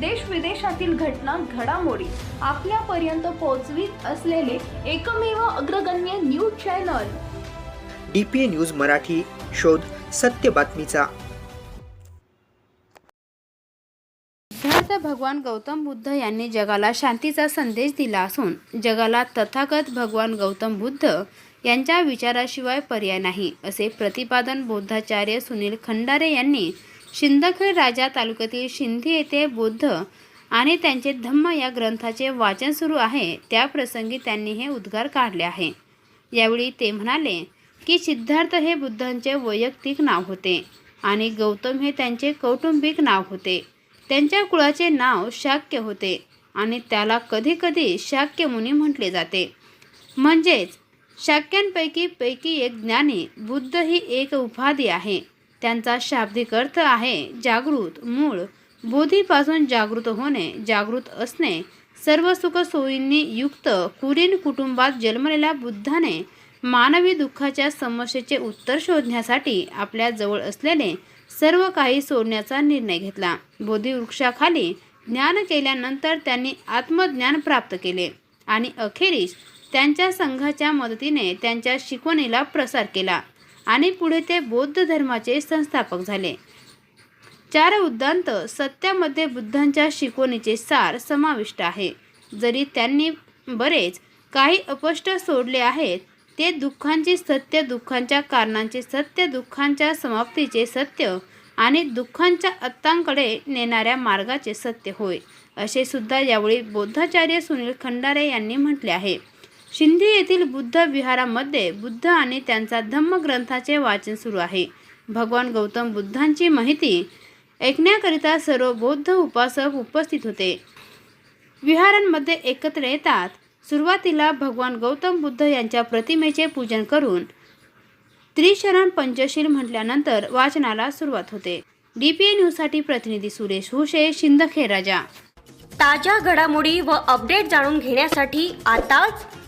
देश विदेशातील घटना घडामोडी आपल्यापर्यंत पोहोचवीत असलेले एकमेव अग्रगण्य news channel. D P A news Marathi शोध सत्य बातमीचा. सिद्धार्थ भगवान गौतम बुद्ध यांनी जगाला शांतीचा संदेश दिला असून जगाला तथागत भगवान गौतम बुद्ध यांच्या विचाराशिवाय पर्याय नाही असे प्रतिपादन बौद्धाचार्य सुनील खंडारे यांनी शिंदखेड राजा तालुक्यातील शिंदी येथे बुद्ध आणि त्यांचे धम्म या ग्रंथाचे वाचन सुरू आहे. त्याप्रसंगी त्यांनी हे उद्गार काढले आहे. यावेळी ते म्हणाले की सिद्धार्थ हे बुद्धांचे वैयक्तिक नाव होते आणि गौतम हे त्यांचे कौटुंबिक नाव होते. त्यांच्या कुळाचे नाव शाक्य होते आणि त्याला कधीकधी शाक्य मुनी म्हटले जाते. म्हणजेच शाक्यांपैकी पैकी एक ज्ञानी बुद्ध ही एक उपाधी आहे. त्यांचा शाब्दिक अर्थ आहे जागृत मूळ. बोधीपासून जागृत होणे जागृत असणे सर्व सुख सोयींनी युक्त कुलीन कुटुंबात जन्मलेल्या बुद्धाने मानवी दुःखाच्या समस्येचे उत्तर शोधण्यासाठी आपल्या जवळ असलेले सर्व काही सोडण्याचा निर्णय घेतला. बोधीवृक्षाखाली ज्ञान केल्यानंतर त्यांनी आत्मज्ञान प्राप्त केले आणि अखेरीस त्यांच्या संघाच्या मदतीने त्यांच्या शिकवणीला प्रसार केला. आणि पुढे ते बौद्ध धर्माचे संस्थापक झाले. चार उद्दांत सत्यामध्ये बुद्धांच्या शिकवणीचे सार समाविष्ट आहे. जरी त्यांनी बरेच काही अपष्ट सोडले आहेत ते दुःखांचे सत्य दुःखांच्या कारणांचे सत्य दुःखांच्या समाप्तीचे सत्य आणि दुःखांच्या अत्तांकडे नेणाऱ्या मार्गाचे सत्य होय असे सुद्धा यावेळी बौद्धाचार्य सुनील खंडारे यांनी म्हटले आहे. शिंदे येथील बुद्ध विहारामध्ये बुद्ध आणि त्यांचा धम्म ग्रंथाचे वाचन सुरू आहे. भगवान गौतम बुद्धांची माहिती ऐकण्याकरिता सर्व बौद्ध उपासक उपस्थित होते. विहारांमध्ये एकत्र येतात. सुरुवातीला भगवान गौतम बुद्ध यांच्या प्रतिमेचे पूजन करून त्रिशरण पंचशील म्हटल्यानंतर वाचनाला सुरुवात होते. डी पी ए न्यूजसाठी प्रतिनिधी सुरेश हुशे शिंदखे राजा. ताज्या घडामोडी व अपडेट जाणून घेण्यासाठी आताच